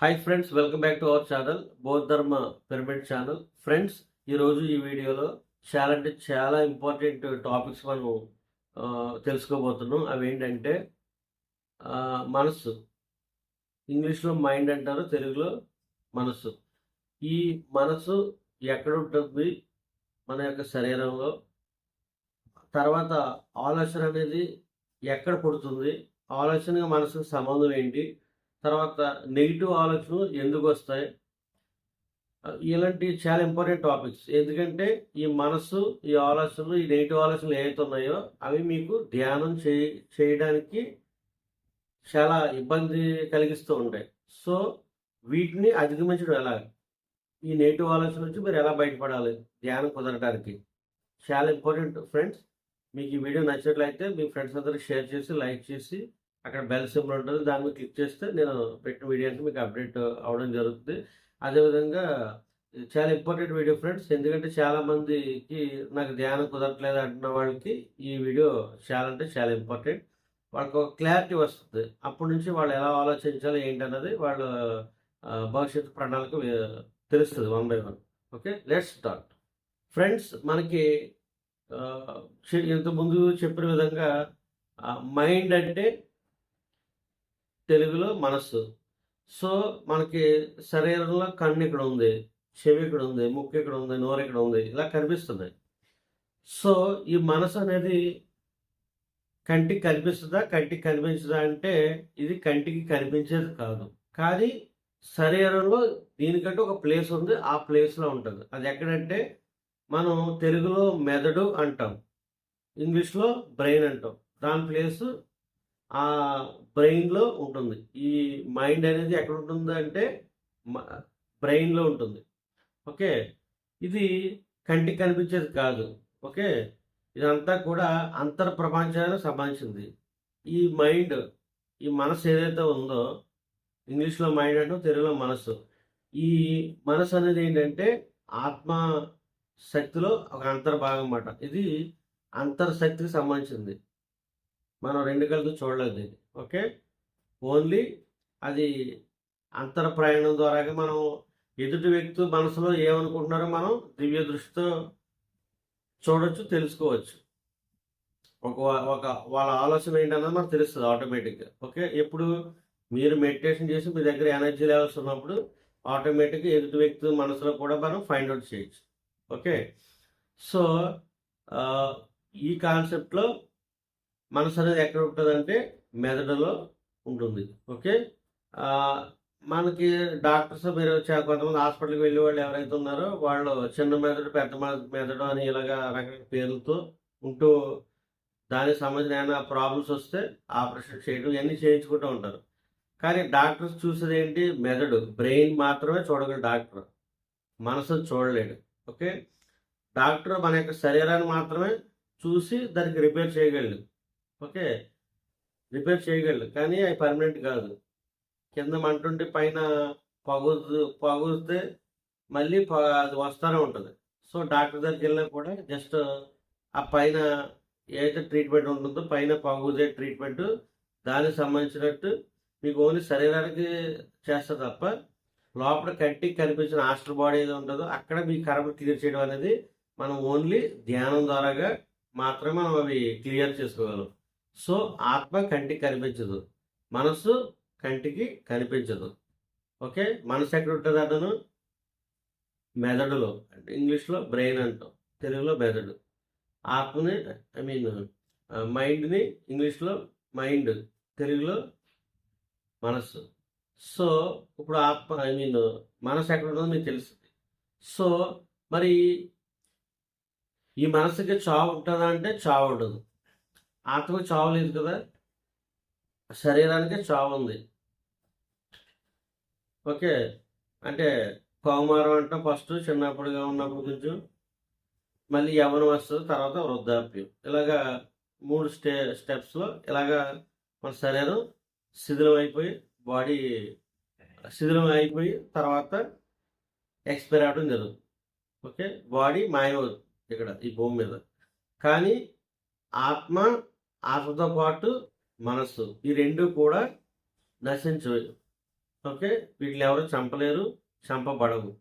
Hi friends welcome back to our channel Bauddha Dharma pyramid channel friends ఈరోజు ఈ వీడియోలో చాలా అంటే చాలా ఇంపార్టెంట్ టాపిక్స్ మనం తెలుసుకోబోతున్నాం. అవి ఏంటంటే మనస్సు. ఇంగ్లీష్లో మైండ్ అంటారు తెలుగులో మనస్సు. ఈ మనసు ఎక్కడ ఉంటుంది? మన యొక్క శరీరంలో. తర్వాత ఆలోచన అనేది ఎక్కడ పుడుతుంది? ఆలోచనగా మనసుకు సంబంధం ఏంటి? తర్వాత నెగిటివ్ ఆలోచనలు ఎందుకు వస్తాయి? ఇలాంటి చాలా ఇంపార్టెంట్ టాపిక్స్. ఎందుకంటే ఈ మనస్సు ఈ ఆలోచనలు ఈ నెగిటివ్ ఆలోచనలు ఏవైతే ఉన్నాయో అవి మీకు ధ్యానం చేయ చేయడానికి చాలా ఇబ్బంది కలిగిస్తూ ఉంటాయి. సో వీటిని అధిగమించడం ఎలా? ఈ నెగిటివ్ ఆలోచన నుంచి మీరు ఎలా బయటపడాలి? ధ్యానం కుదరడానికి చాలా ఇంపార్టెంట్ ఫ్రెండ్స్. మీకు ఈ వీడియో నచ్చినట్లయితే మీ ఫ్రెండ్స్ అందరికి షేర్ చేసి లైక్ చేసి అక్కడ బెల్ సింబల్ ఉంటుంది. దాని మీద క్లిక్ చేస్తే నేను పెట్టిన వీడియోకి మీకు అప్డేట్ అవ్వడం జరుగుతుంది. అదేవిధంగా చాలా ఇంపార్టెంట్ వీడియో ఫ్రెండ్స్ ఎందుకంటే చాలామందికి నాకు ధ్యానం కుదరట్లేదు అంటున్న వాళ్ళకి ఈ వీడియో చాలా అంటే చాలా ఇంపార్టెంట్. వాళ్ళకి ఒక క్లారిటీ వస్తుంది. అప్పటి నుంచి వాళ్ళు ఎలా ఆలోచించాలి ఏంటన్నది వాళ్ళ భవిష్యత్తు ప్రణాళిక తెలుస్తుంది one by one. Okay? Let's start. Friends మనకి ఇంతకుముందు చెప్పిన విధంగా మైండ్ అంటే తెలుగులో మనస్సు. సో మనకి శరీరంలో కన్ను ఇక్కడ ఉంది చెవి ఇక్కడ ఉంది ముక్కు ఇక్కడ ఉంది నోరు ఇక్కడ ఉంది ఇలా కనిపిస్తుంది సో ఈ మనసు అనేది కంటికి కనిపిస్తుందా కంటికి కనిపించదా అంటే ఇది కంటికి కనిపించేది కాదు. కానీ శరీరంలో దీనికంటే ఒక ప్లేస్ ఉంది ఆ ప్లేస్లో ఉంటుంది. అది ఎక్కడంటే మనం తెలుగులో మెదడు అంటాం ఇంగ్లీష్లో బ్రెయిన్ అంటాం. దాని ప్లేస్ ఆ బ్రెయిన్లో ఉంటుంది. ఈ మైండ్ అనేది ఎక్కడ ఉంటుంది అంటే బ్రెయిన్లో ఉంటుంది. ఓకే? ఇది కంటికి కనిపించేది కాదు. ఓకే? ఇదంతా కూడా అంతర్ ప్రపంచానికి సంబంధించింది. ఈ మైండ్ ఈ మనసు ఏదైతే ఉందో ఇంగ్లీష్లో మైండ్ అంటే తెలుగులో మనసు ఈ మనసు అనేది ఏంటంటే ఆత్మ శక్తిలో ఒక అంతర్భాగం అన్నమాట. ఇది అంతర్శక్తికి సంబంధించింది. మనం రెండు కళ్ళతో చూడలేదు ఇది. ఓకే? ఓన్లీ అది అంతర ప్రయాణం ద్వారా మనం ఎదుటి వ్యక్తి మనసులో ఏమనుకుంటున్నారో మనం దివ్య దృష్టితో చూడొచ్చు తెలుసుకోవచ్చు. ఒక ఒక వాళ్ళ ఆలోచన ఏంటన్నది మనకు తెలుస్తుంది ఆటోమేటిక్గా. ఓకే? ఎప్పుడు మీరు మెడిటేషన్ చేసి మీ దగ్గర ఎనర్జీ లెవెల్స్ ఉన్నప్పుడు ఆటోమేటిక్గా ఎదుటి వ్యక్తి మనసులో కూడా మనం ఫైండ్ అవుట్ చేయొచ్చు. ఓకే? సో ఈ కాన్సెప్ట్లో మనసు అనేది ఎక్కడ ఉంటుందంటే మెదడులో ఉంటుంది. ఓకే? మనకి డాక్టర్స్ మీరు కొంతమంది హాస్పిటల్కి వెళ్ళే వాళ్ళు ఎవరైతే ఉన్నారో వాళ్ళు చిన్న మెదడు పెద్ద మెదడు అని ఇలాగా రకరకాల పేర్లతో ఉంటూ దానికి సంబంధించిన ఏమైనా ప్రాబ్లమ్స్ వస్తే ఆపరేషన్ చేయడం ఇవన్నీ చేయించుకుంటూ ఉంటారు. కానీ డాక్టర్స్ చూసేది ఏంటి? మెదడు. బ్రెయిన్ మాత్రమే చూడగలడు డాక్టర్. మనసును చూడలేడు. ఓకే? డాక్టర్ మన యొక్క శరీరాన్ని మాత్రమే చూసి దానికి రిపేర్ చేయగలడు. ఓకే. రిపేర్ చేయగలరు కానీ అవి పర్మనెంట్ కాదు. కింద మంటుంటే పైన పగుతు పగుస్తే మళ్ళీ అది వస్తూనే ఉంటుంది. సో డాక్టర్ దగ్గరికి వెళ్ళినా కూడా జస్ట్ ఆ పైన ఏదైతే ట్రీట్మెంట్ ఉంటుందో పైన పగుదే ట్రీట్మెంట్. దానికి సంబంధించినట్టు మీకు ఓన్లీ శరీరానికి చేస్తా తప్ప లోపల కంటికి కనిపించిన హాస్టల్ బాడీ ఏదో ఉంటుందో అక్కడ మీ కరపు క్లియర్ చేయడం అనేది మనం ఓన్లీ ధ్యానం ద్వారాగా మాత్రమే మనం అవి క్లియర్ చేసుకోగలం. సో ఆత్మ కంటికి కనిపించదు. మనసు కంటికి కనిపించదు. ఓకే? మనసు ఎక్కడ ఉంటుంది అతను? మెదడులో. అంటే ఇంగ్లీష్లో బ్రెయిన్ అంటాం. తెలుగులో మెదడు. ఆత్మని ఐ మీన్ మైండ్ని ఇంగ్లీష్లో మైండ్ తెలుగులో మనస్సు. సో ఇప్పుడు ఆత్మ ఐ మీన్ మనసు ఎక్కడ ఉంటుందో మీకు తెలుస్తుంది సో మరి ఈ మనసుకి చావు ఉంటుందా అంటే చావు ఉండదు. ఆత్మకు చావు లేదు కదా? శరీరానికి చావు ఉంది. ఓకే. అంటే కౌమారం అంటే ఫస్ట్ చిన్నప్పుడుగా ఉన్నప్పుడు కొంచెం. మళ్ళీ యవ్వనం వస్తుంది తర్వాత వృద్ధాప్యం. ఇలాగా మూడు స్టే స్టెప్స్లో ఇలాగా మన శరీరం శిథిలం అయిపోయి బాడీ శిథిలం అయిపోయి తర్వాత ఎక్స్పైర్ అవడం జరుగుతుంది. ఓకే? బాడీ మాయమవుతుంది ఇక్కడ ఈ భూమి మీద. కానీ ఆత్మ ఆత్మతో పాటు మనస్సు. ఈ రెండు కూడా నశించవు. ఓకే? వీటిని ఎవరు చంపలేరు చంపబడవు.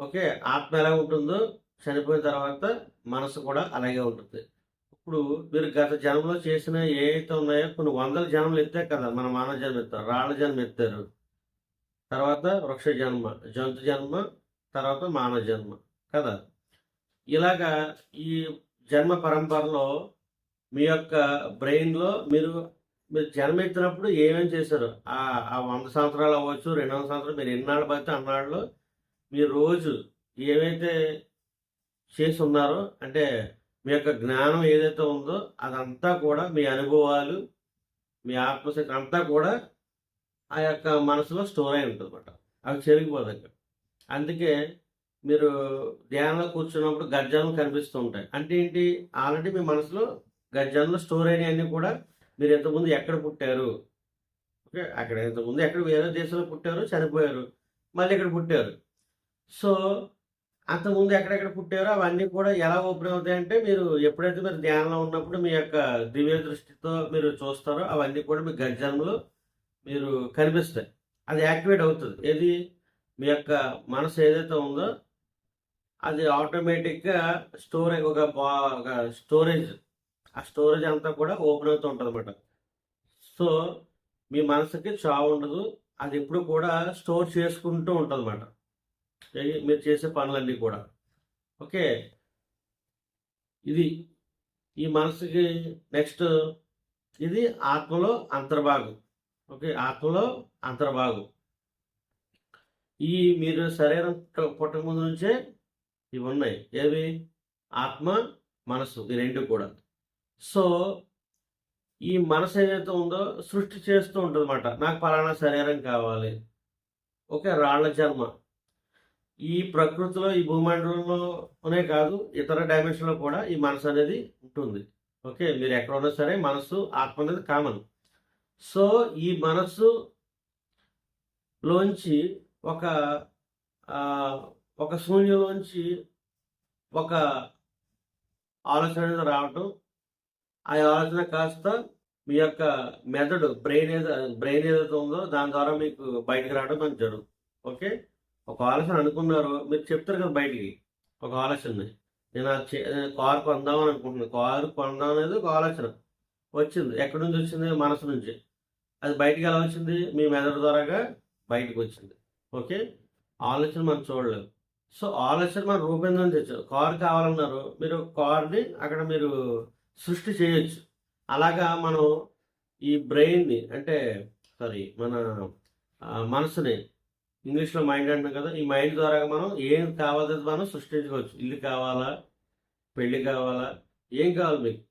ఓకే? ఆత్మ ఎలా ఉంటుందో చనిపోయిన తర్వాత మనసు కూడా అలాగే ఉంటుంది. ఇప్పుడు మీరు గత జన్మలో చేసిన ఏ అయితే ఉన్నాయో కొన్ని వందల జన్మలు ఎత్తే కదా మన మానవ జన్మ ఎత్తారు రాళ్ళ జన్మ ఎత్తారు. తర్వాత వృక్ష జన్మ జంతు జన్మ తర్వాత మానవ జన్మ కదా. ఇలాగా ఈ జన్మ పరంపరలో మీ యొక్క బ్రెయిన్లో మీరు మీరు జన్మెత్తినప్పుడు ఏమేమి చేశారు? ఆ వంద సంవత్సరాలు అవ్వచ్చు రెండు వందల సంవత్సరాలు మీరు ఎన్నాళ్ళు పడితే అన్నాళ్ళు మీరు రోజు ఏవైతే చేసి ఉన్నారో అంటే మీ యొక్క జ్ఞానం ఏదైతే ఉందో అదంతా కూడా మీ అనుభవాలు మీ ఆత్మశక్తి అంతా కూడా ఆ యొక్క మనసులో స్టోర్ అయి ఉంటుంది అనమాట అవి చెరిగిపోతాయి అందుకే మీరు ధ్యానంలో కూర్చున్నప్పుడు గర్జనలు కనిపిస్తూ ఉంటాయి. అంటే ఏంటి? ఆల్రెడీ మీ మనసులో గజ్జల్లో స్టోర్ అయినవన్నీ కూడా. మీరు ఇంతకుముందు ఎక్కడ పుట్టారు? ఓకే అక్కడ ఇంతకుముందు ఎక్కడ వేరే దేశంలో పుట్టారు చనిపోయారు. మళ్ళీ ఇక్కడ పుట్టారు. సో అంతకుముందు ఎక్కడెక్కడ పుట్టారో అవన్నీ కూడా ఎలా ఓపెన్ అవుతాయంటే మీరు ఎప్పుడైతే మీరు ధ్యానంలో ఉన్నప్పుడు మీ యొక్క దివ్య దృష్టితో మీరు చూస్తారో అవన్నీ కూడా మీ గర్జనలు మీరు కనిపిస్తాయి. అది యాక్టివేట్ అవుతుంది. ఏది? మీ యొక్క మనసు ఏదైతే ఉందో అది ఆటోమేటిక్గా స్టోరేజ్ ఒక బా ఒక స్టోరేజ్ ఆ స్టోరేజ్ అంతా కూడా ఓపెన్ అవుతూ ఉంటుంది అనమాట సో మీ మనసుకి చావు ఉండదు. అది ఎప్పుడు కూడా స్టోర్ చేసుకుంటూ ఉంటుంది అనమాట మీరు చేసే పనులన్నీ కూడా. ఓకే? ఇది ఈ మనసుకి నెక్స్ట్ ఇది ఆత్మలో అంతర్భాగం. ఓకే? ఆత్మలో అంతర్భాగం. ఈ మీరు శరీరం పుట్టక ముందు నుంచే ఇవి ఉన్నాయి. ఏవి? ఆత్మ మనసు ఈ రెండు కూడా. సో ఈ మనసు ఏదైతే ఉందో సృష్టి చేస్తూ ఉంటుంది అనమాట నాకు పలానా శరీరం కావాలి. ఓకే రాళ్ళ జన్మ. ఈ ప్రకృతిలో ఈ భూమండలంలోనే కాదు ఇతర డైమెన్షన్లో కూడా ఈ మనసు అనేది ఉంటుంది. ఓకే మీరు ఎక్కడ ఉన్నా సరే మనసు ఆత్మ అనేది కామన్ సో ఈ మనసు లోంచి ఒక ఒక శూన్యంలోంచి ఒక ఆలోచన అనేది రావటం ఆ ఆలోచన కాస్త మీ యొక్క మెదడు బ్రెయిన్ ఏదో బ్రెయిన్ ఏదైతే ఉందో దాని ద్వారా మీకు బయటకు రావడం మనకు జరుగుతుంది ఓకే? ఒక ఆలోచన అనుకున్నారు మీరు చెప్తారు కదా బయటికి ఒక ఆలోచన నేను ఆ చే- కారు కొందామని అనుకుంటున్నాను కారు కొందాం అనేది ఒక ఆలోచన. వచ్చింది ఎక్కడి నుంచి వచ్చింది? మనసు నుంచి. అది బయటికి ఎలా వచ్చింది? మీ మెదడు ద్వారాగా బయటకు వచ్చింది ఓకే? ఆలోచన మనం చూడలేదు సో ఆలోచన మనం రూపొందని కారు కావాలన్నారు మీరు కార్ని అక్కడ మీరు సృష్టి చేయొచ్చు. అలాగా మనం ఈ బ్రెయిన్ని అంటే సారీ మన మనసుని ఇంగ్లీష్లో మైండ్ అంటున్నాం కదా ఈ మైండ్ ద్వారా మనం ఏం కావాలో మనం సృష్టించుకోవచ్చు. ఇల్లు కావాలా? పెళ్ళి కావాలా? ఏం కావాలి మీకు?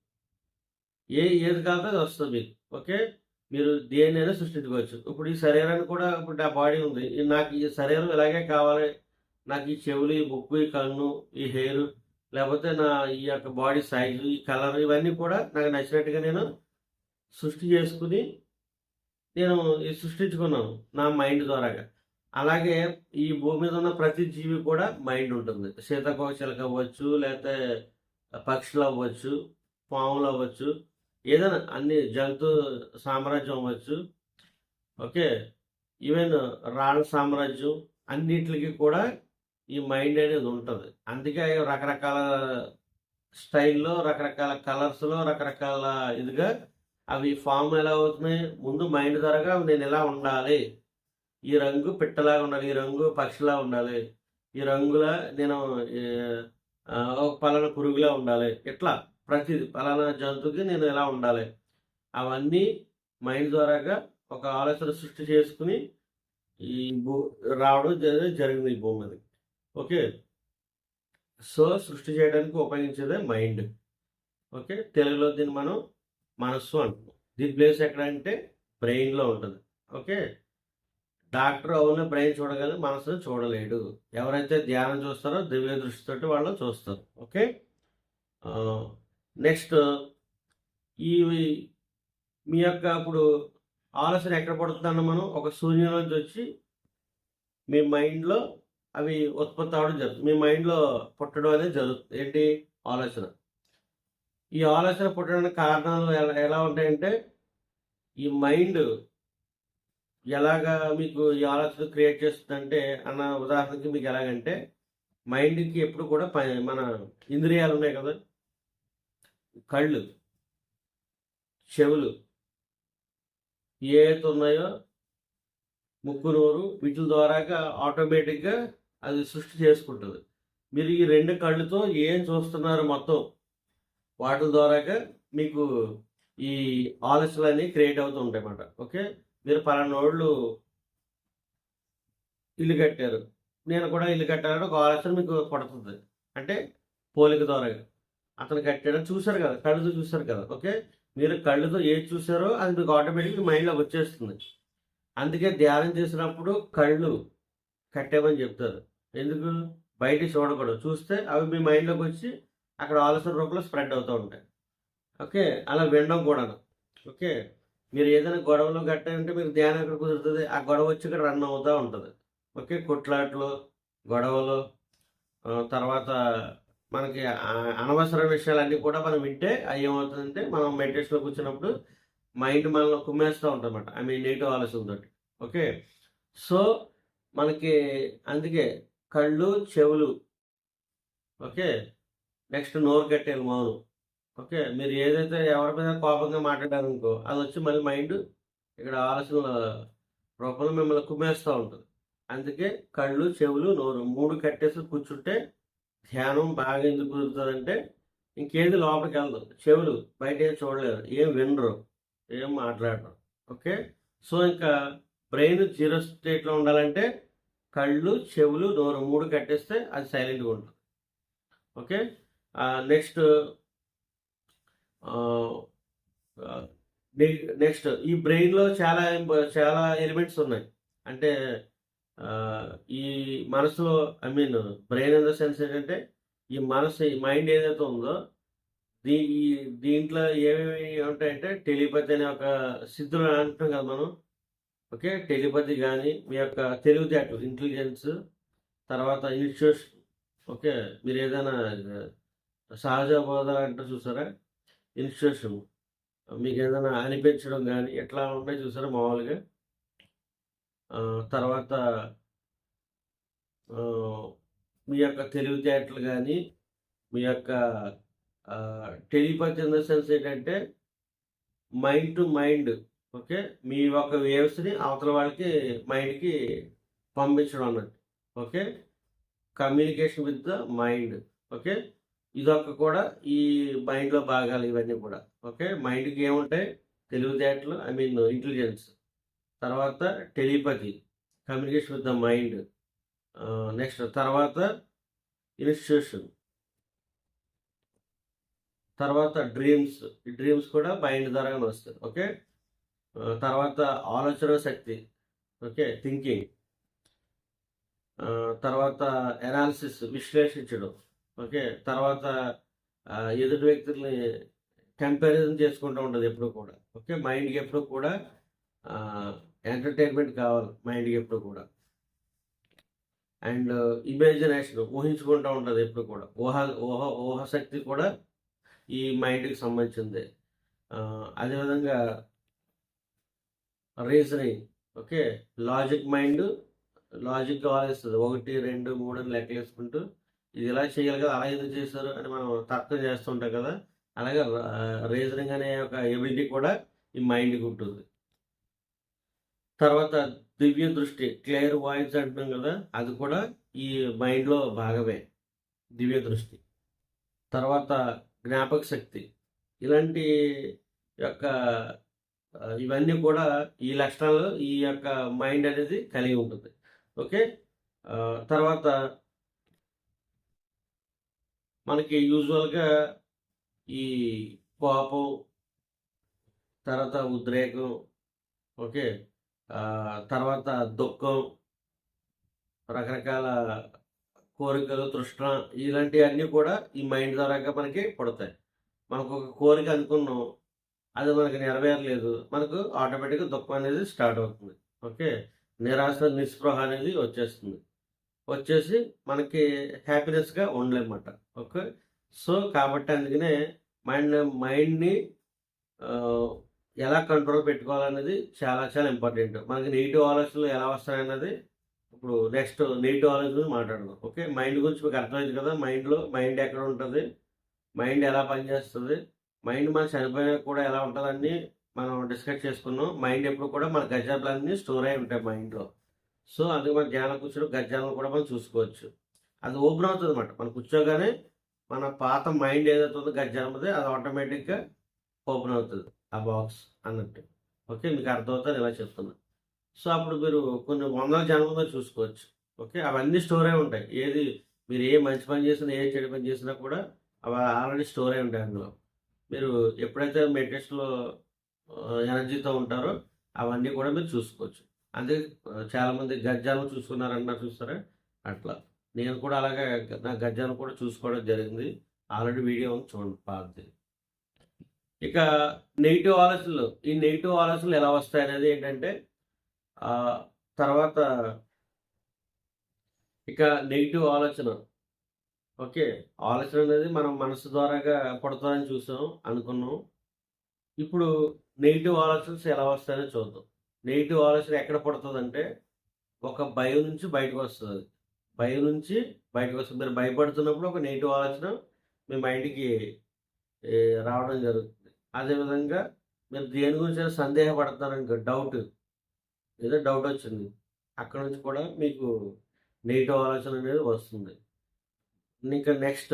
ఏ ఏది కావాలో అది వస్తుంది మీకు. ఓకే? మీరు దేన్నైనా సృష్టించుకోవచ్చు. ఇప్పుడు ఈ శరీరాన్ని కూడా ఇప్పుడు నా బాడీ ఉంది. ఈ నాకు ఈ శరీరం ఇలాగే కావాలి. నాకు ఈ చెవులు ఈ ముక్కు ఈ కన్ను ఈ హెయిర్ లేకపోతే నా ఈ యొక్క బాడీ సైజు ఈ కలర్ ఇవన్నీ కూడా నాకు నచ్చినట్టుగా నేను సృష్టి చేసుకుని నేను ఇది సృష్టించుకున్నాను నా మైండ్ ద్వారాగా. అలాగే ఈ భూమి మీద ఉన్న ప్రతి జీవి కూడా మైండ్ ఉంటుంది. సీతాకోకచిలక అవ్వచ్చు లేకపోతే పక్షులు అవ్వచ్చు పాములు అవ్వచ్చు ఏదైనా అన్ని జంతు సామ్రాజ్యం అవ్వచ్చు. ఓకే? ఈవెన్ రాళ్ళ సామ్రాజ్యం అన్నిటికి కూడా ఈ మైండ్ అనేది ఉంటుంది. అందుకే రకరకాల స్టైల్లో రకరకాల కలర్స్లో రకరకాల ఇదిగా అవి ఫామ్ ఎలా అవుతున్నాయి? ముందు మైండ్ ద్వారా నేను ఎలా ఉండాలి? ఈ రంగు పిట్టలాగా ఉండాలి ఈ రంగు పక్షిలా ఉండాలి ఈ రంగుల నేను ఒక పలానా పురుగులా ఉండాలి ఇట్లా ప్రతి పలానా జంతువుకి నేను ఎలా ఉండాలి? అవన్నీ మైండ్ ద్వారాగా ఒక ఆలోచన సృష్టి చేసుకుని ఈ భూ రావడం జరిగింది ఈ భూమి మీదకి. ఓకే. సో సృష్టి చేయడానికి ఉపయోగించేదే మైండ్. ఓకే. తెలుగులో దీన్ని మనం మనస్సు అంటున్నాం. దీని ప్లేస్ ఎక్కడ అంటే బ్రెయిన్లో ఉంటుంది. ఓకే. డాక్టర్ అవును బ్రెయిన్ చూడగలి మనసును చూడలేడు. ఎవరైతే ధ్యానం చూస్తారో దివ్య దృష్టితోటి వాళ్ళు చూస్తారు. ఓకే. నెక్స్ట్ ఈ మీ యొక్క ఇప్పుడు ఆలోచన ఎక్కడ పడుతుందన్న మనం ఒక శూన్యం నుంచి వచ్చి మీ మైండ్లో అవి ఉత్పత్తి అవడం జరుగుతుంది. మీ మైండ్లో పుట్టడం అనేది జరుగుతుంది. ఏంటి? ఆలోచన. ఈ ఆలోచన పుట్టడానికి కారణాలు ఎలా ఎలా ఉంటాయంటే ఈ మైండ్ ఎలాగా మీకు ఈ ఆలోచన క్రియేట్ చేస్తుందంటే అన్న ఉదాహరణకి మీకు ఎలాగంటే మైండ్కి ఎప్పుడు కూడా ప- మన ఇంద్రియాలు ఉన్నాయి కదా. కళ్ళు చెవులు ఏవైతే ఉన్నాయో ముక్కు నోరు వీటి ద్వారాగా ఆటోమేటిక్గా అది సృష్టి చేసుకుంటుంది. మీరు ఈ రెండు కళ్ళుతో ఏం చూస్తున్నారు మొత్తం? వాటి ద్వారాగా మీకు ఈ ఆలోచనలన్నీ క్రియేట్ అవుతూ ఉంటాయి అన్నమాట ఓకే? మీరు పలానోళ్ళు ఇల్లు కట్టారు. నేను కూడా ఇల్లు కట్టాలని ఒక ఆలోచన మీకు పడుతుంది. అంటే పోలిక ద్వారా అతను కట్టాడని చూశారు కదా కళ్ళతో చూశారు కదా ఓకే? మీరు కళ్ళుతో ఏది చూసారో అది మీకు ఆటోమేటిక్గా మైండ్లో వచ్చేస్తుంది. అందుకే ధ్యానం చేసినప్పుడు కళ్ళు కట్టామని చెప్తారు. ఎందుకు? బయట చూడకూడదు. చూస్తే అవి మీ మైండ్లోకి వచ్చి అక్కడ ఆలోచన రూపంలో స్ప్రెడ్ అవుతూ ఉంటాయి. ఓకే? అలా వినడం కూడాను. ఓకే? మీరు ఏదైనా గొడవలో కట్టారంటే మీరు ధ్యానం ఎక్కడ కుదురుతుంది? ఆ గొడవ వచ్చి ఇక్కడ రన్ అవుతూ ఉంటుంది. ఓకే? కొట్లాట్లు గొడవలు తర్వాత మనకి అనవసర విషయాలన్నీ కూడా మనం వింటే అవి ఏమవుతుందంటే మనం మెడిటేషన్లో కూర్చున్నప్పుడు మైండ్ మనల్ని కుమ్మేస్తూ ఉంటుంది అనమాట ఐ మీన్ నెగిటివ్ ఆలోచనతో ఓకే? సో మనకి అందుకే కళ్ళు చెవులు. ఓకే? నెక్స్ట్ నోరు కట్టేయాలి మౌనం ఓకే? మీరు ఏదైతే ఎవరి మీద కోపంగా మాట్లాడారనుకో అది వచ్చి మళ్ళీ మైండ్ ఇక్కడ ఆలోచన రూపంలో మిమ్మల్ని కుమ్మేస్తూ ఉంటుంది. అందుకే కళ్ళు చెవులు నోరు మూడు కట్టేసి కూర్చుంటే ధ్యానం బాగా ఎందుకు కుదురుతుందంటే ఇంకేది లోపలికి వెళ్ళదు. చెవులు బయట ఏం చూడలేరు. ఏం వినరు. ఏం మాట్లాడరు. ఓకే? సో ఇంకా బ్రెయిన్ జీరో స్టేట్లో ఉండాలంటే కళ్ళు చెవులు నోరు మూడు కట్టేస్తే అది సైలెంట్గా ఉంటుంది. ఓకే నెక్స్ట్ నెక్స్ట్ ఈ బ్రెయిన్లో చాలా చాలా ఎలిమెంట్స్ ఉన్నాయి. అంటే ఈ మనసులో I mean brain in the sense ఏంటంటే ఈ మనసు ఈ మైండ్ ఏదైతే ఉందో దీ దీంట్లో ఏమేమి ఉంటాయంటే టెలిపతి అనే ఒక సిద్ధులు అంటున్నాం కదా మనం. ఓకే? టెలిపతి కానీ మీ యొక్క తెలివితేటలు ఇంటెలిజెన్స్ తర్వాత ఇన్స్టిట్యూషన్ ఓకే? మీరు ఏదైనా సహజ బోధ అంటే చూసారా? ఇన్స్టిట్యూషన్ మీకు ఏదైనా అనిపించడం కానీ ఎట్లా ఉంటాయి చూసారా మామూలుగా? తర్వాత మీ యొక్క తెలివితేటలు కానీ మీ యొక్క టెలిపతి ఇన్ ద సెన్స్ ఏంటంటే మైండ్ టు మైండ్ ఓకే? మీ యొక్క వేవ్స్ని అవతల వాళ్ళకి మైండ్కి పంపించడం అన్నట్టు. Okay? Communication with the mind. Okay? ఇదొక కూడా ఈ మైండ్లో భాగాలు ఇవన్నీ కూడా. ఓకే? మైండ్కి ఏముంటాయి? తెలివితేటలు ఐ మీన్ ఇంటెలిజెన్స్. తర్వాత telepathy communication with the mind. Next తర్వాత ఇన్స్టిట్యూషన్. తర్వాత డ్రీమ్స్. ఈ డ్రీమ్స్ కూడా మైండ్ ద్వారానే వస్తాయి. ఓకే? తర్వాత ఆలోచన శక్తి ఓకే థింకింగ్ తర్వాత ఎనాలిసిస్ విశ్లేషించడం ఓకే తర్వాత ఎదుటి వ్యక్తుల్ని కంపారిజన్ చేసుకుంటూ ఉంటుంది ఎప్పుడు కూడా ఓకే మైండ్కి ఎప్పుడు కూడా ఎంటర్టైన్మెంట్ కావాలి మైండ్కి ఎప్పుడు కూడా. అండ్ ఇమాజినేషన్ ఊహించుకుంటూ ఉంటుంది ఎప్పుడు కూడా ఊహ ఊహ ఊహశక్తి కూడా ఈ మైండ్కి సంబంధించింది. అదేవిధంగా reasoning okay logic mind logic ఆలోచిస్తుంది ఒకటి రెండు మూడు అని లెక్క వేసుకుంటూ ఇది ఇలా చేయాలి కదా అలా ఎందుకు చేశారు అని మనం తర్కం చేస్తుంటాం కదా అలాగే రీజనింగ్ అనే ఒక ఎబిలిటీ కూడా ఈ మైండ్కి ఉంటుంది. తర్వాత దివ్య దృష్టి క్లియర్ వాయిస్ అంటున్నాం కదా అది కూడా ఈ మైండ్లో భాగమే దివ్య దృష్టి. తర్వాత జ్ఞాపక శక్తి ఇలాంటి యొక్క ఇవన్నీ కూడా ఈ లక్షణాలు ఈ యొక్క మైండ్ అనేది కలిగి ఉంటుంది. ఓకే? తర్వాత మనకి యూజువల్గా ఈ కోపం తర్వాత ఉద్రేకం ఓకే? తర్వాత దుఃఖం రకరకాల కోరికలు తృష్ణ ఇలాంటివన్నీ కూడా ఈ మైండ్ ద్వారాగా మనకి పుడతాయి. మనకు ఒక కోరిక అనుకున్నాం అది మనకి నెరవేరలేదు. మనకు ఆటోమేటిక్గా దుఃఖం అనేది స్టార్ట్ అవుతుంది. ఓకే? నిరాశ నిస్పృహ అనేది వచ్చేస్తుంది. వచ్చేసి మనకి హ్యాపీనెస్గా ఉండలేమాట ఓకే? సో కాబట్టి అందుకనే మైండ్ మైండ్ని ఎలా కంట్రోల్ పెట్టుకోవాలనేది చాలా చాలా ఇంపార్టెంట్ మనకి నెగిటివ్ ఆలోచనలు ఎలా వస్తాయన్నది ఇప్పుడు నెక్స్ట్ నెగిటివ్ ఆలోచన మాట్లాడదాం. ఓకే? మైండ్ గురించి మీకు అర్థమైంది కదా? మైండ్లో మైండ్ ఎక్కడ ఉంటుంది? మైండ్ ఎలా పనిచేస్తుంది? మైండ్ మన చనిపోయినా కూడా ఎలా ఉంటుందని మనం డిస్కస్ చేసుకున్నాం. మైండ్ ఎప్పుడు కూడా మన గజ్జాలన్నీ స్టోర్ అయి ఉంటాయి మైండ్లో. సో అందుకే మన ధ్యానం కూర్చొని గజాలను కూడా మనం చూసుకోవచ్చు. అది ఓపెన్ అవుతుంది అనమాట మనం కూర్చోగానే మన పాత మైండ్ ఏదైతే ఉందో అది ఆటోమేటిక్గా ఓపెన్ అవుతుంది. ఆ బాక్స్ అన్నట్టు. ఓకే? మీకు అర్థమవుతుంది ఇలా చెప్తున్నా. సో అప్పుడు మీరు కొన్ని వందల జన్మలు చూసుకోవచ్చు. ఓకే? అవన్నీ స్టోర్ అయి ఉంటాయి. ఏది మీరు ఏ మంచి పని చేసినా ఏ చెడు పని చేసినా కూడా అవి ఆల్రెడీ స్టోర్ అయి ఉంటాయి అందులో. మీరు ఎప్పుడైతే మెడిటేషన్లో ఎనర్జీతో ఉంటారో అవన్నీ కూడా మీరు చూసుకోవచ్చు. అందుకే చాలామంది గజ్జాలు మంది గజ్జాలను చూస్తారా? అట్లా. నేను కూడా అలాగే నా గజ్జాను కూడా చూసుకోవడం జరిగింది. ఆల్రెడీ వీడియో ఉంది చూడండి పాతది. ఇక నెగిటివ్ ఆలోచనలు. ఈ నెగిటివ్ ఆలోచనలు ఎలా వస్తాయి అనేది ఏంటంటే తర్వాత ఇక నెగిటివ్ ఆలోచన. ఓకే. ఆలోచన అనేది మనం మనసు ద్వారాగా పడుతుందని చూసాం అనుకున్నాం. ఇప్పుడు నెగిటివ్ ఆలోచనస్ ఎలా వస్తాయని చూద్దాం. నెగిటివ్ ఆలోచన ఎక్కడ పడుతుందంటే ఒక భయం నుంచి బయటకు వస్తుంది. అది భయం నుంచి బయటకు వస్తుంది. మీరు భయపడుతున్నప్పుడు ఒక నెగిటివ్ ఆలోచన మీ మైండ్కి రావడం జరుగుతుంది. అదేవిధంగా మీరు దేని గురించి సందేహపడుతున్నారనుకో డౌట్ ఏదో డౌట్ వచ్చింది. అక్కడ నుంచి కూడా మీకు నెగిటివ్ ఆలోచన అనేది వస్తుంది. ఇంకా నెక్స్ట్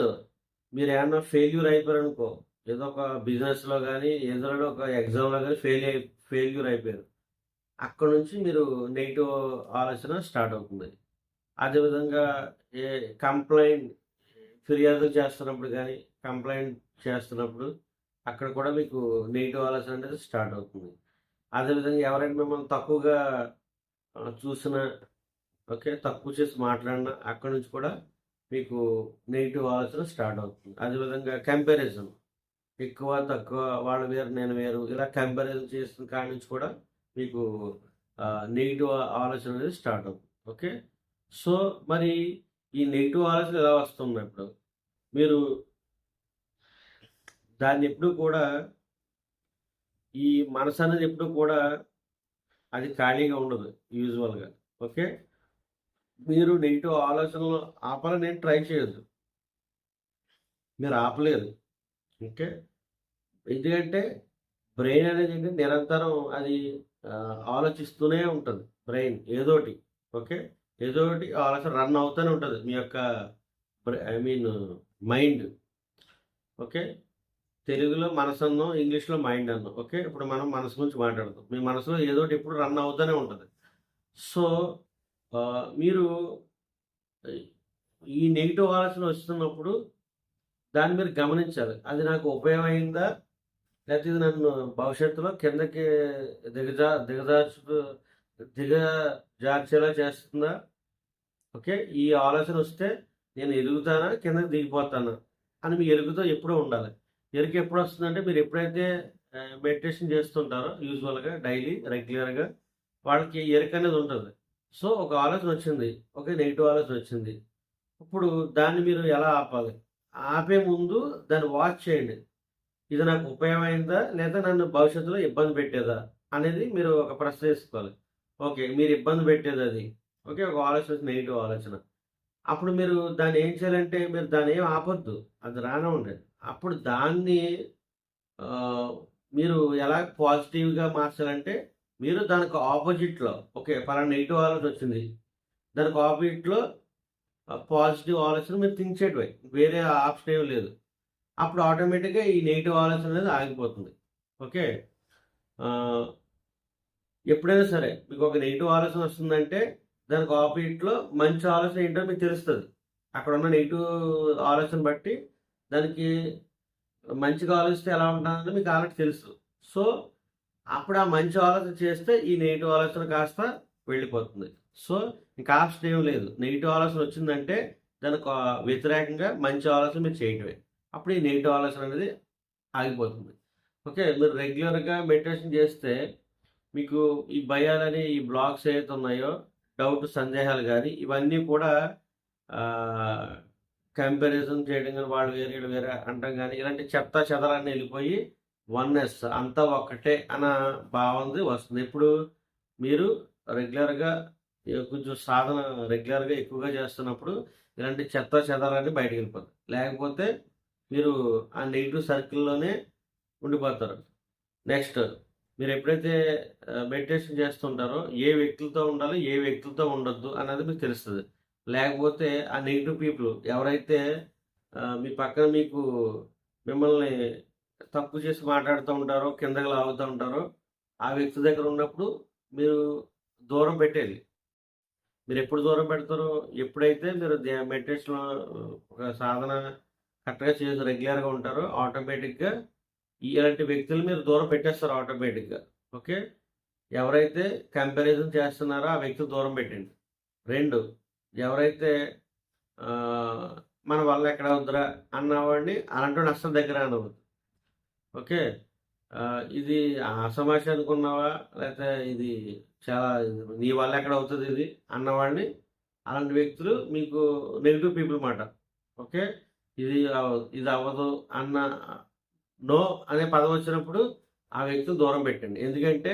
మీరు ఏమన్నా ఫెయిల్యూర్ అయిపోయారనుకో ఏదో ఒక బిజినెస్లో కానీ ఏదో ఒక ఎగ్జామ్లో కానీ ఫెయిల్ అయి ఫెయిల్యూర్ అయిపోయారు. అక్కడ నుంచి మీరు నెగిటివ్ ఆలోచన స్టార్ట్ అవుతుంది. అదేవిధంగా ఏ కంప్లైంట్ ఫిర్యాదు చేస్తున్నప్పుడు కానీ కంప్లైంట్ చేస్తున్నప్పుడు అక్కడ కూడా మీకు నెగిటివ్ ఆలోచన అనేది స్టార్ట్ అవుతుంది. అదేవిధంగా ఎవరైనా మిమ్మల్ని తక్కువగా చూసిన ఓకే తక్కువ చేసి మాట్లాడినా అక్కడ నుంచి కూడా మీకు నెగిటివ్ ఆలోచన స్టార్ట్ అవుతుంది. అదేవిధంగా కంపారిజన్. ఎక్కువ తక్కువ వాళ్ళు వేరు నేను వేరు ఇలా కంపారిజన్ చేసిన కాడి నుంచి కూడా మీకు నెగిటివ్ ఆలోచన అనేది స్టార్ట్ అవుతుంది. ఓకే? సో మరి ఈ నెగిటివ్ ఆలోచన ఎలా వస్తుంది ఇప్పుడు మీరు దాన్ని ఎప్పుడు కూడా ఈ మనసు అనేది ఎప్పుడు కూడా అది ఖాళీగా ఉండదు యూజువల్గా. ఓకే? మీరు నెగిటివ్ ఆలోచనలు ఆపాలని నేను ట్రై చేయొద్దు. మీరు ఆపలేరు ఓకే? ఎందుకంటే బ్రెయిన్ అనేది ఏంటి? నిరంతరం అది ఆలోచిస్తూనే ఉంటుంది. బ్రెయిన్ ఏదోటి ఓకే? ఏదోటి ఆలోచన రన్ అవుతూనే ఉంటుంది. మీ యొక్క ఐ మీన్ మైండ్. ఓకే? తెలుగులో మనసు అన్నాం ఇంగ్లీష్లో మైండ్ అన్నాం. ఓకే? ఇప్పుడు మనం మనసు గురించి మాట్లాడదాం. మీ మనసులో ఏదోటి ఎప్పుడు రన్ అవుతూనే ఉంటుంది. సో మీరు ఈ నెగిటివ్ ఆలోచన వస్తున్నప్పుడు దాన్ని మీరు గమనించాలి. అది నాకు ఉపయోగమైందా? లేకపోతే ఇది నన్ను భవిష్యత్తులో కిందకి దిగజా దిగజార్చు దిగజార్చేలా చేస్తుందా? ఓకే ఈ ఆలోచన వస్తే నేను ఎదుగుతానా కిందకి దిగిపోతానా? అని మీ ఎరుగుతో ఎప్పుడూ ఉండాలి. ఎరుక ఎప్పుడు వస్తుందంటే మీరు ఎప్పుడైతే మెడిటేషన్ చేస్తుంటారో యూజువల్గా డైలీ రెగ్యులర్గా వాళ్ళకి ఎరుక అనేది ఉంటుంది. సో ఒక ఆలోచన వచ్చింది. ఒక నెగిటివ్ ఆలోచన వచ్చింది. ఇప్పుడు దాన్ని మీరు ఎలా ఆపాలి? ఆపే ముందు దాన్ని వాచ్ చేయండి. ఇది నాకు ఉపయోగమైందా? లేదా నన్ను భవిష్యత్తులో ఇబ్బంది పెట్టేదా? అనేది మీరు ఒక ప్రశ్న వేసుకోవాలి. ఓకే మీరు ఇబ్బంది పెట్టేది అది. ఓకే ఒక ఆలోచన నెగిటివ్ ఆలోచన. అప్పుడు మీరు దాన్ని ఏం చేయాలంటే మీరు దాన్ని ఏం ఆపొద్దు. అది రానే ఉండేది అప్పుడు దాన్ని మీరు ఎలా పాజిటివ్గా మార్చాలంటే మీరు దానికి ఆపోజిట్లో ఓకే పలానా నెగిటివ్ ఆలోచన వచ్చింది. దానికి ఆపోజిట్లో పాజిటివ్ ఆలోచన మీరు థింక్ చేయడమే వేరే ఆప్షన్ ఏం లేదు. అప్పుడు ఆటోమేటిక్గా ఈ నెగిటివ్ ఆలోచన అనేది ఆగిపోతుంది. ఓకే? ఎప్పుడైనా సరే మీకు ఒక నెగిటివ్ ఆలోచన వస్తుందంటే దానికి ఆపోజిట్లో మంచి ఆలోచన ఏంటో మీకు తెలుస్తుంది. అక్కడ ఉన్న నెగిటివ్ ఆలోచన బట్టి దానికి మంచిగా ఆలోచిస్తే ఎలా ఉంటుందని మీకు ఆల్రెడీ తెలుసు. సో అప్పుడు ఆ మంచి ఆలోచన చేస్తే ఈ నెగిటివ్ ఆలోచన కాస్త వెళ్ళిపోతుంది. సో ఇంకా ఆప్షన్ ఏం లేదు. నెగిటివ్ ఆలోచన వచ్చిందంటే దానికి వ్యతిరేకంగా మంచి ఆలోచన మీరు చేయటమే. అప్పుడు ఈ నెగిటివ్ ఆలోచన అనేది ఆగిపోతుంది. ఓకే మీరు రెగ్యులర్గా మెడిటేషన్ చేస్తే మీకు ఈ భయాలని ఈ బ్లాక్స్ ఏవైతే ఉన్నాయో డౌట్ సందేహాలు కానీ ఇవన్నీ కూడా కంపారిజన్ చేయడం కానీ వాళ్ళు వేరే వీళ్ళు వేరే అంటాం కానీ ఇలాంటి చెత్త చెదరాన్ని వెళ్ళిపోయి వన్నెస్ అంతా ఒక్కటే అన్న భావన వస్తుంది. ఇప్పుడు మీరు రెగ్యులర్గా కొంచెం సాధన రెగ్యులర్గా ఎక్కువగా చేస్తున్నప్పుడు ఇలాంటి చెత్త చెదారాన్ని బయటకు వెళ్ళిపోతుంది లేకపోతే మీరు ఆ నెగిటివ్ సర్కిల్లోనే ఉండిపోతారు. నెక్స్ట్ మీరు ఎప్పుడైతే మెడిటేషన్ చేస్తుంటారో ఏ వ్యక్తులతో ఉండాలి ఏ వ్యక్తులతో ఉండొద్దు అనేది మీకు తెలుస్తుంది. లేకపోతే ఆ నెగిటివ్ పీపుల్ ఎవరైతే మీ పక్కన మీకు మిమ్మల్ని తప్పు చేసి మాట్లాడుతూ ఉంటారో కిందకి లాగుతూ ఉంటారో ఆ వ్యక్తి దగ్గర ఉన్నప్పుడు మీరు దూరం పెట్టేది. మీరు ఎప్పుడు దూరం పెడతారో ఎప్పుడైతే మీరు మెడిటేషన్ ఒక సాధన కరెక్ట్గా చేసి రెగ్యులర్గా ఉంటారో ఆటోమేటిక్గా ఇలాంటి వ్యక్తులు మీరు దూరం పెట్టేస్తారు ఆటోమేటిక్గా. ఓకే? ఎవరైతే కంపారిజన్ చేస్తున్నారో ఆ వ్యక్తి దూరం పెట్టండి రెండు ఎవరైతే మన వల్ల ఎక్కడ వద్దురా అన్నవాడిని అలాంటి వాడిని అస్సలు దగ్గర అనవద్దు ఓకే. ఆ, ఇది ఆసమాష అనుకున్నావా? లేకపోతే ఇది చాలా నీ వల్ల ఎక్కడ అవుతుంది ఇది? అన్నవాడిని అలాంటి వ్యక్తులు మీకు నెగిటివ్ పీపుల్ మాట. ఓకే. ఇది ఇది అవ్వదు అన్న నో అనే పదం వచ్చినప్పుడు ఆ వ్యక్తిని దూరం పెట్టండి. ఎందుకంటే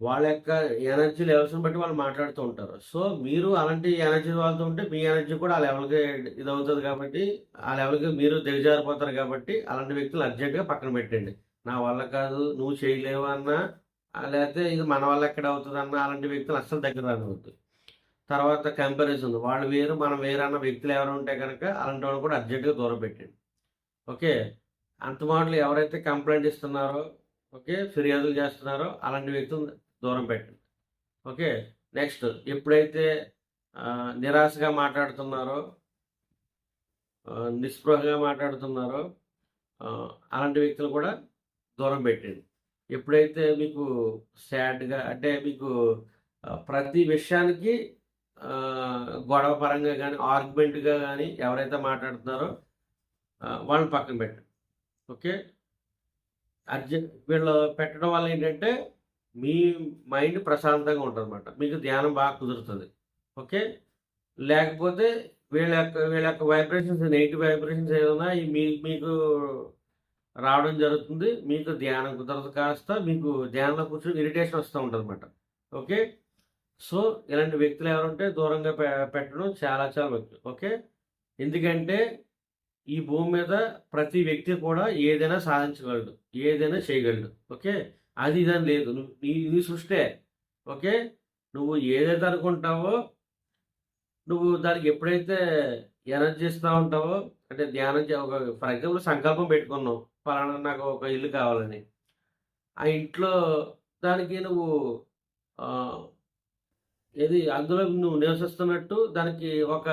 వాళ్ళ యొక్క ఎనర్జీ లెవెల్స్ని బట్టి వాళ్ళు మాట్లాడుతూ ఉంటారు. సో మీరు అలాంటి ఎనర్జీ వాళ్ళతో ఉంటే మీ ఎనర్జీ కూడా ఆ లెవెల్కి ఇది అవుతుంది కాబట్టి ఆ లెవెల్కి మీరు దిగజారిపోతారు కాబట్టి అలాంటి వ్యక్తులు అర్జెంటుగా పక్కన పెట్టండి. నా వల్ల కాదు నువ్వు చేయలేవు అన్నా లేకపోతే ఇది మన వల్ల ఎక్కడ అవుతుంది అన్న అలాంటి వ్యక్తులు అస్సలు దగ్గర రానివద్దు తర్వాత కంపారిజన్ వాళ్ళు వేరు మనం వేరు అన్న వ్యక్తులు ఎవరు ఉంటే కనుక అలాంటి వాళ్ళు కూడా అర్జెంటుగా దూరం పెట్టండి. ఓకే అంత మాటలు ఎవరైతే కంప్లైంట్ ఇస్తున్నారో ఓకే ఫిర్యాదులు చేస్తున్నారో అలాంటి వ్యక్తులు దూరం పెట్టండి. ఓకే? నెక్స్ట్ ఎప్పుడైతే నిరాశగా మాట్లాడుతున్నారో నిస్పృహగా మాట్లాడుతున్నారో అలాంటి వ్యక్తులు కూడా దూరం పెట్టండి. ఎప్పుడైతే మీకు సాడ్గా అంటే మీకు ప్రతి విషయానికి గొడవ పరంగా కానీ ఆర్గ్యుమెంట్గా కానీ ఎవరైతే మాట్లాడుతున్నారో వాళ్ళని పక్కన పెట్టండి. ఓకే? అర్జెంట్ వీళ్ళు పెట్టడం వల్ల ఏంటంటే మీ మైండ్ ప్రశాంతంగా ఉంటుంది అనమాట మీకు ధ్యానం బాగా కుదురుతుంది. ఓకే? లేకపోతే వీళ్ళ యొక్క వీళ్ళ యొక్క వైబ్రేషన్స్ నెగిటివ్ వైబ్రేషన్స్ ఏదైనా మీ మీకు రావడం జరుగుతుంది. మీకు ధ్యానం కుదరదు కాస్త మీకు ధ్యానంలో కూర్చొని ఇరిటేషన్ వస్తూ ఉంటుంది అనమాట ఓకే? సో ఇలాంటి వ్యక్తులు ఎవరుంటే దూరంగా పె- పెట్టడం చాలా చాలా ముఖ్యం. ఓకే? ఎందుకంటే ఈ భూమి మీద ప్రతి వ్యక్తి కూడా ఏదైనా సాధించగలడు. ఏదైనా చేయగలడు. ఓకే? అది ఇదని లేదు. నువ్వు నీ నీ సృష్టే. ఓకే? నువ్వు ఏదైతే అనుకుంటావో నువ్వు దానికి ఎప్పుడైతే ఎనర్జీ ఇస్తూ ఉంటావో అంటే ధ్యానం చే ఒక ఫర్ ఎగ్జాంపుల్ సంకల్పం పెట్టుకున్నావు. ఫలానా నాకు ఒక ఇల్లు కావాలని. ఆ ఇంట్లో దానికి నువ్వు ఏది అందులో నువ్వు నివసిస్తున్నట్టు దానికి ఒక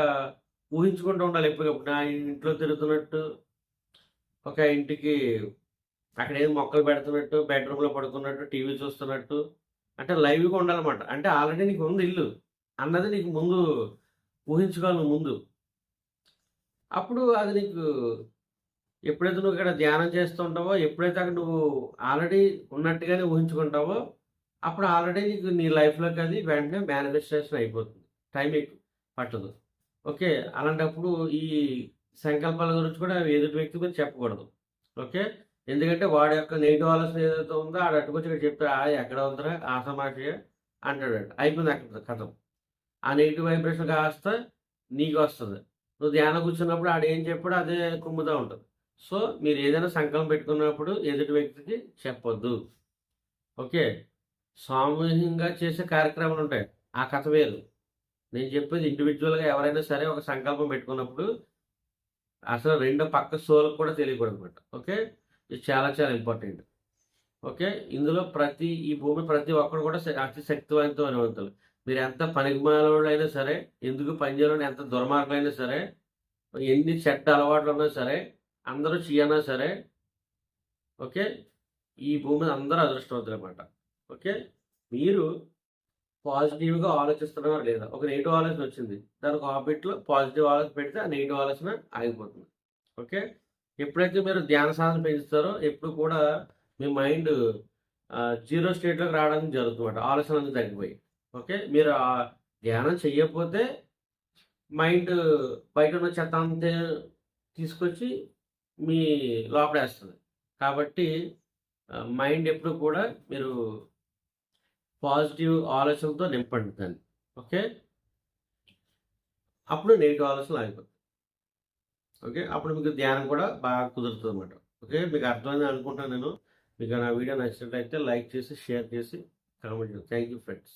ఊహించుకుంటూ ఉండాలి ఎప్పటికప్పుడు. నా ఇంట్లో తిరుగుతున్నట్టు ఒక ఇంటికి అక్కడ ఏదో మొక్కలు పెడుతున్నట్టు బెడ్రూమ్లో పడుకున్నట్టు టీవీ చూస్తున్నట్టు. అంటే లైవ్గా ఉండాలన్నమాట. అంటే ఆల్రెడీ నీకు ఉంది ఇల్లు. అన్నది నీకు ముందు ఊహించుకోవాలి ముందు. అప్పుడు అది నీకు ఎప్పుడైతే నువ్వు ఇక్కడ ధ్యానం చేస్తుంటావో ఎప్పుడైతే అక్కడ నువ్వు ఆల్రెడీ ఉన్నట్టుగానే ఊహించుకుంటావో అప్పుడు ఆల్రెడీ నీకు నీ లైఫ్లోకి అది వెంటనే మేనిఫెస్టేషన్ అయిపోతుంది. టైం ఎక్కువ పట్టదు. ఓకే? అలాంటప్పుడు ఈ సంకల్పాల గురించి కూడా ఎదుటి వ్యక్తి గురించి చెప్పకూడదు. ఓకే? ఎందుకంటే వాడి యొక్క నెగిటివ్ ఆలోచన ఏదైతే ఉందో ఆడు అట్టుకొచ్చి ఇక్కడ చెప్తే ఆ ఎక్కడ ఉందిరా? ఆసమాషగా అంటాడు అయిపోయింది అక్కడ కథం. ఆ నెగిటివ్ వైబ్రేషన్ కాస్త నీకు వస్తుంది. నువ్వు ధ్యానం కూర్చున్నప్పుడు ఆడు ఏం చెప్పాడు అదే కుమ్ముతా ఉంటుంది. సో మీరు ఏదైనా సంకల్పం పెట్టుకున్నప్పుడు ఎదుటి వ్యక్తికి చెప్పొద్దు. ఓకే? సామూహికంగా చేసే కార్యక్రమాలు ఉంటాయి. ఆ కథ వేరు. నేను చెప్పేది ఇండివిజువల్గా ఎవరైనా సరే ఒక సంకల్పం పెట్టుకున్నప్పుడు అసలు రెండో పక్క సోలకు కూడా తెలియకూడదు అనమాట ఓకే? ఇది చాలా చాలా ఇంపార్టెంట్ ఓకే? ఇందులో ప్రతి ఈ భూమి ప్రతి ఒక్కరు కూడా అతి శక్తివంతమైనవంతులు మీరు ఎంత పనికిమాలైనా సరే ఎందుకు పనిచేయాలని ఎంత దుర్మార్గులైనా సరే ఎన్ని చెడ్డ అలవాట్లు ఉన్నా సరే అందరూ చేయనా సరే ఓకే? ఈ భూమి అందరూ అదృష్టవంతులు అనమాట ఓకే? మీరు పాజిటివ్గా ఆలోచిస్తున్నారా లేదా ఒక నెగిటివ్ ఆలోచన వచ్చింది. దానికి ఆపోజిట్లో పాజిటివ్ ఆలోచన పెడితే ఆ నెగిటివ్ ఆలోచన ఆగిపోతుంది. ఓకే? ఎప్పుడైతే మీరు ధ్యాన సాధన పెంచుతారో ఎప్పుడు కూడా మీ మైండ్ జీరో స్టేట్లోకి రావడానికి జరుగుతుంది ఆలోచన అనేది తగ్గిపోయి. ఓకే? మీరు ఆ ధ్యానం చెయ్యకపోతే మైండ్ బయట ఉన్న చెత్త అంతే తీసుకొచ్చి మీ లోపడేస్తుంది కాబట్టి మైండ్ ఎప్పుడు కూడా మీరు పాజిటివ్ ఆలోచనలతో నింపండి దాన్ని. ఓకే? అప్పుడు నెగిటివ్ ఆలోచనలు ఆగిపోతుంది ఓకే? అప్పుడు మీకు ధ్యానం కూడా బాగా కుదురుతుంది అనమాట ఓకే? మీకు అర్థమైంది అనుకుంటాను నేను. మీకు నా వీడియో నచ్చినట్లయితే లైక్ చేసి షేర్ చేసి కామెంట్ చేయండి. Thank you friends.